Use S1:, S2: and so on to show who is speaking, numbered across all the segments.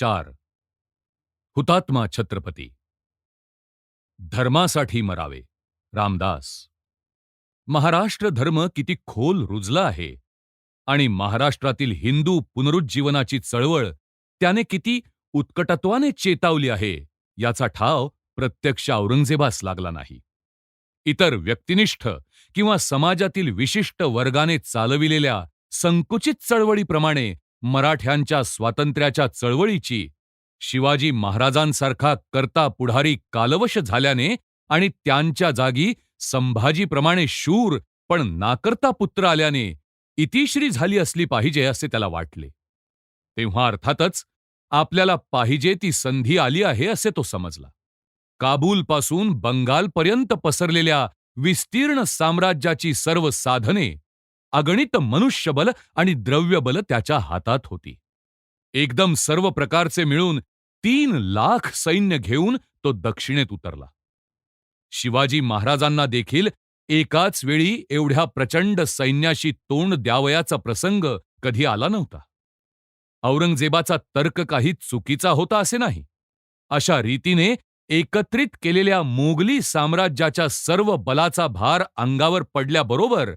S1: चार. हुतात्मा छत्रपती. धर्मासाठी मरावे. रामदास. महाराष्ट्र धर्म किती खोल रुजला आहे. आणि महाराष्ट्रातील हिंदू पुनरुज्जीवनाची चळवळ त्याने किती उत्कटत्वाने चेतावली आहे याचा ठाव प्रत्यक्ष औरंगजेबास लागला नाही. इतर व्यक्तिनिष्ठ किंवा समाजातील विशिष्ट वर्गाने चालविलेल्या संकुचित चळवळीप्रमाणे मराठ्यांच्या स्वातंत्र्याच्या चळवळीची शिवाजी महाराजांसारखा करता पुढारी कालवश झाल्याने आणि त्यांच्या जागी संभाजीप्रमाणे शूर पण नाकर्ता पुत्र आल्याने इतिश्री झाली असली पाहिजे असे त्याला वाटले. तेव्हा अर्थातच आपल्याला पाहिजे ती संधी आली आहे असे तो समजला. काबूलपासून बंगालपर्यंत पसरलेल्या विस्तीर्ण साम्राज्याची सर्व साधने अगणित मनुष्यबल आणि द्रव्यबल त्याच्या हातात होती. एकदम सर्व प्रकारचे मिळून तीन लाख सैन्य घेऊन तो दक्षिणेत उतरला. शिवाजी महाराजांना देखील एकाच वेळी एवढ्या प्रचंड सैन्याशी तोंड द्यावयाचा प्रसंग कधी आला नव्हता. औरंगजेबाचा तर्क काही चुकीचा होता असे नाही. अशा रीतीने एकत्रित केलेल्या मोगली साम्राज्याच्या सर्व बलाचा भार अंगावर पडल्याबरोबर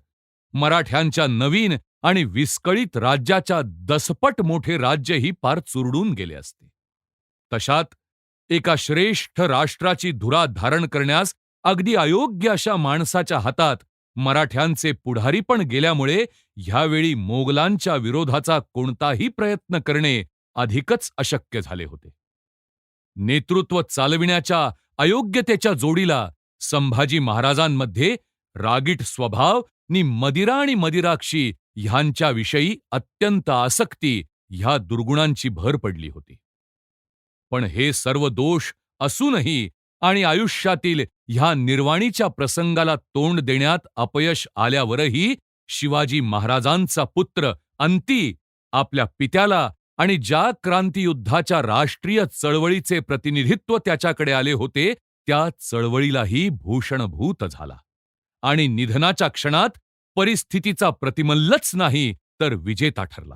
S1: मराठ्यांच्या नवीन आणि विस्कळीत राज्याच्या दसपट मोठे राज्यही पार चुरडून गेले असते. तशात एका श्रेष्ठ राष्ट्राची धुरा धारण करण्यास अगदी अयोग्य अशा माणसाच्या हातात मराठ्यांचे पुढारी पण गेल्यामुळे ह्यावेळी मोगलांच्या विरोधाचा कोणताही प्रयत्न करणे अधिकच अशक्य झाले होते. नेतृत्व चालविण्याच्या अयोग्यतेच्या जोडीला संभाजी महाराजांमध्ये रागीट स्वभाव नि मदिरा आणि मदिराक्षी ह्यांच्याविषयी अत्यंत आसक्ती ह्या दुर्गुणांची भर पडली होती. पण हे सर्व दोष असूनही आणि आयुष्यातील ह्या निर्वाणीच्या प्रसंगाला तोंड देण्यात अपयश आल्यावरही शिवाजी महाराजांचा पुत्र अंती आपल्या पित्याला आणि ज्या क्रांतियुद्धाच्या राष्ट्रीय चळवळीचे प्रतिनिधित्व त्याच्याकडे आले होते त्या चळवळीलाही भूषणभूत झाला. आणि निधनाच्या क्षणात परिस्थितीचा प्रतिमल्लच नाही तर विजेता ठरला.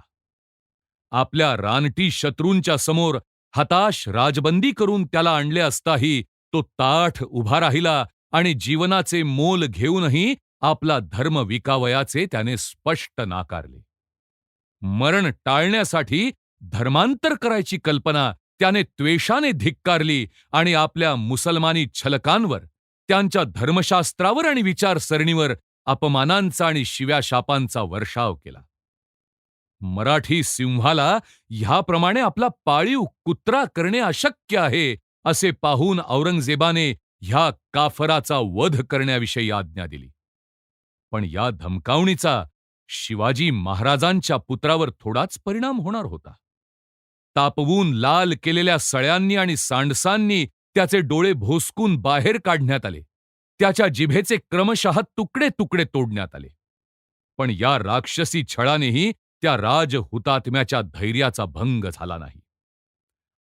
S1: आपल्या रानटी शत्रूंच्या समोर हताश राजबंदी करून त्याला आणले असताही तो ताठ उभा राहिला आणि जीवनाचे मोल घेऊनही आपला धर्म विकावयाचे त्याने स्पष्ट नाकारले. मरण टाळण्यासाठी धर्मांतर करायची कल्पना त्याने त्वेषाने धिक्कारली आणि आपल्या मुसलमानी छलकांवर त्यांच्या धर्मशास्त्रावर आणि विचारसरणीवर अपमानांचा आणि शिव्या शापांचा वर्षाव केला. मराठी सिंहाला ह्याप्रमाणे आपला पाळीव कुत्रा करणे अशक्य आहे असे पाहून औरंगजेबाने ह्या काफराचा वध करण्याविषयी आज्ञा दिली. पण या धमकावणीचा शिवाजी महाराजांच्या पुत्रावर थोडाच परिणाम होणार होता. तापवून लाल केलेल्या सळ्यांनी आणि सांडसांनी त्याचे डोळे भोसकून बाहेर काढण्यात आले. त्याच्या जिभेचे क्रमशः तुकडे तुकडे तोडण्यात आले. पण या राक्षसी छळानेही त्या राज हुतात्म्याच्या धैर्याचा भंग झाला नाही.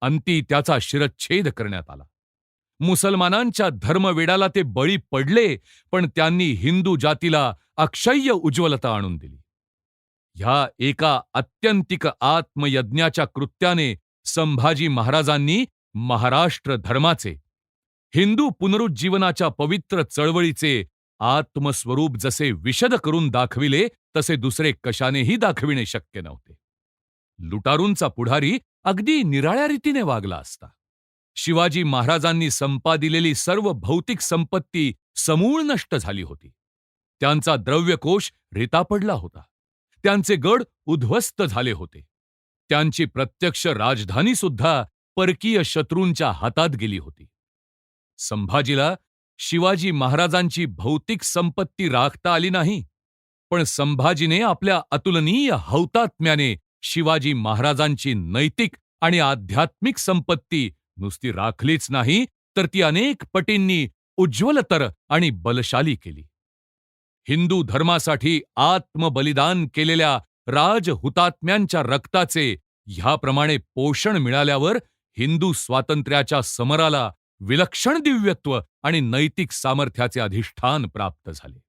S1: अंती त्याचा शिरच्छेद करण्यात आला. मुसलमानांच्या धर्मवेडाला ते बळी पडले पण त्यांनी हिंदू जातीला अक्षय्य उज्ज्वलता आणून दिली. ह्या एका अत्यंतिक आत्मयज्ञाच्या कृत्याने संभाजी महाराजांनी महाराष्ट्र धर्माचे हिंदू पुनरुज्जीवनाच्या पवित्र चळवळीचे आत्मस्वरूप जसे विशद करून दाखविले तसे दुसरे कशानेही दाखविणे शक्य नव्हते. लुटारूंचा पुढारी अगदी निराळ्या रीतीने वागला असता. शिवाजी महाराजांनी संपादिलेली सर्व भौतिक संपत्ती समूळ नष्ट झाली होती. त्यांचा द्रव्यकोश रेता पडला होता. त्यांचे गड उद्ध्वस्त झाले होते. त्यांची प्रत्यक्ष राजधानी सुद्धा परकीय शत्रूंच्या हातात गेली होती. संभाजीला शिवाजी महाराजांची भौतिक संपत्ती राखता आली नाही पण संभाजीने आपल्या अतुलनीय हौतात्म्याने शिवाजी महाराजांची नैतिक आणि आध्यात्मिक संपत्ती नुसती राखलीच नाही तर ती अनेक पटींनी उज्ज्वलतर आणि बलशाली केली. हिंदू धर्मासाठी आत्मबलिदान केलेल्या राजहुतात्म्यांच्या रक्ताचे ह्याप्रमाणे पोषण मिळाल्यावर हिंदू स्वातंत्र्याच्या समराला विलक्षण दिव्यत्व आणि नैतिक सामर्थ्याचे अधिष्ठान प्राप्त झाले.